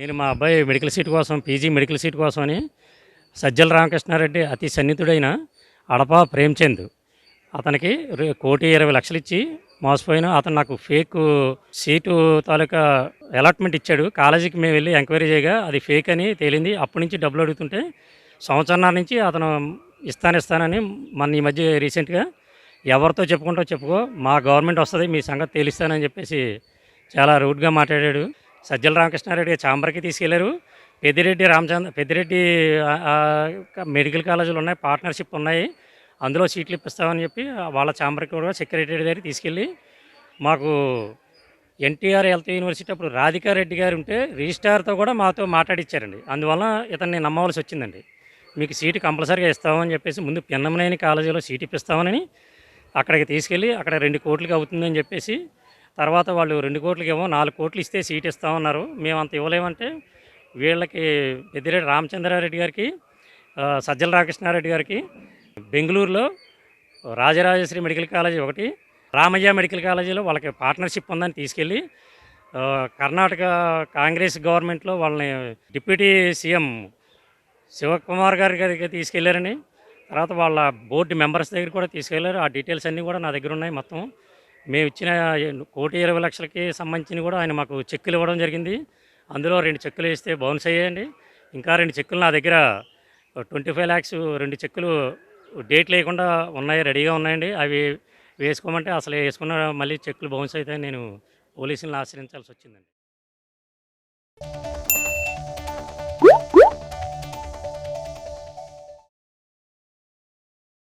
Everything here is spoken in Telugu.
నేను మా అబ్బాయి మెడికల్ సీట్ కోసం పీజీ మెడికల్ సీట్ కోసం అని సజ్జల రామకృష్ణారెడ్డి అతి సన్నిహితుడైన అడప ప్రేమ్చంద్. అతనికి కోటి ఇరవై లక్షలు ఇచ్చి మోసపోయిన అతను నాకు ఫేక్ సీటు తాలూకా అలాట్మెంట్ ఇచ్చాడు. కాలేజీకి మేము వెళ్ళి ఎంక్వైరీ చేయగా అది ఫేక్ అని తేలింది. అప్పటి నుంచి డబ్బులు అడుగుతుంటే సంవత్సరాల నుంచి అతను ఇస్తాను ఇస్తానని మన ఈ మధ్య రీసెంట్గా ఎవరితో చెప్పుకుంటో చెప్పుకో మా గవర్నమెంట్ వస్తుంది మీ సంగతి తేలిస్తానని చెప్పేసి చాలా రూడ్గా మాట్లాడాడు. సజ్జల రామకృష్ణారెడ్డి చాంబర్కి తీసుకెళ్ళారు. పెద్దిరెడ్డి రామచంద్ర పెద్దిరెడ్డి మెడికల్ కాలేజీలు ఉన్నాయి పార్ట్నర్షిప్ ఉన్నాయి. అందులో సీట్లు ఇప్పిస్తామని చెప్పి వాళ్ళ చాంబర్కి కూడా సెక్రటరీ దగ్గర తీసుకెళ్ళి మాకు ఎన్టీఆర్ హెల్త్ యూనివర్సిటీ అప్పుడు రాధికా రెడ్డి గారు ఉంటే రిజిస్ట్రార్తో కూడా మాతో మాట్లాడిచ్చారండి. అందువల్ల ఇతన్ని నమ్మవలసి వచ్చిందండి. మీకు సీటు కంపల్సరీగా ఇస్తామని చెప్పేసి ముందు పిన్నమనేని కాలేజీలో సీట్ ఇప్పిస్తామని అక్కడికి తీసుకెళ్ళి అక్కడ రెండు కోట్లకి అవుతుందని చెప్పేసి తర్వాత వాళ్ళు రెండు కోట్లకి ఏమో నాలుగు కోట్లు ఇస్తే సీట్ ఇస్తామన్నారు. మేము అంత ఇవ్వలేమంటే వీళ్ళకి పెద్దిరెడ్డి రామచంద్రారెడ్డి గారికి సజ్జల రామకృష్ణారెడ్డి గారికి బెంగళూరులో రాజరాజేశ్వరి మెడికల్ కాలేజీ ఒకటి రామయ్య మెడికల్ కాలేజీలో వాళ్ళకి పార్ట్నర్షిప్ ఉందని తీసుకెళ్ళి కర్ణాటక కాంగ్రెస్ గవర్నమెంట్లో వాళ్ళని డిప్యూటీ సీఎం శివకుమార్ గారి గారికి తీసుకెళ్ళారని తర్వాత వాళ్ళ బోర్డు మెంబర్స్ దగ్గర కూడా తీసుకెళ్ళారు ఆ డీటెయిల్స్ అన్నీ కూడా నా దగ్గర ఉన్నాయి మొత్తం. మేము ఇచ్చిన కోటి ఇరవై లక్షలకి సంబంధించి కూడా ఆయన మాకు చెక్కులు ఇవ్వడం జరిగింది. అందులో రెండు చెక్కులు వేస్తే బౌన్స్ అయ్యాయండి. ఇంకా రెండు చెక్కులు నా దగ్గర ట్వంటీ ఫైవ్ ల్యాక్స్ రెండు చెక్కులు డేట్ లేకుండా ఉన్నాయి రెడీగా ఉన్నాయండి. అవి వేసుకోమంటే అసలు వేసుకున్న మళ్ళీ చెక్కులు బౌన్స్ అయితే నేను పోలీసులను ఆశ్రయించాల్సి వచ్చిందండి.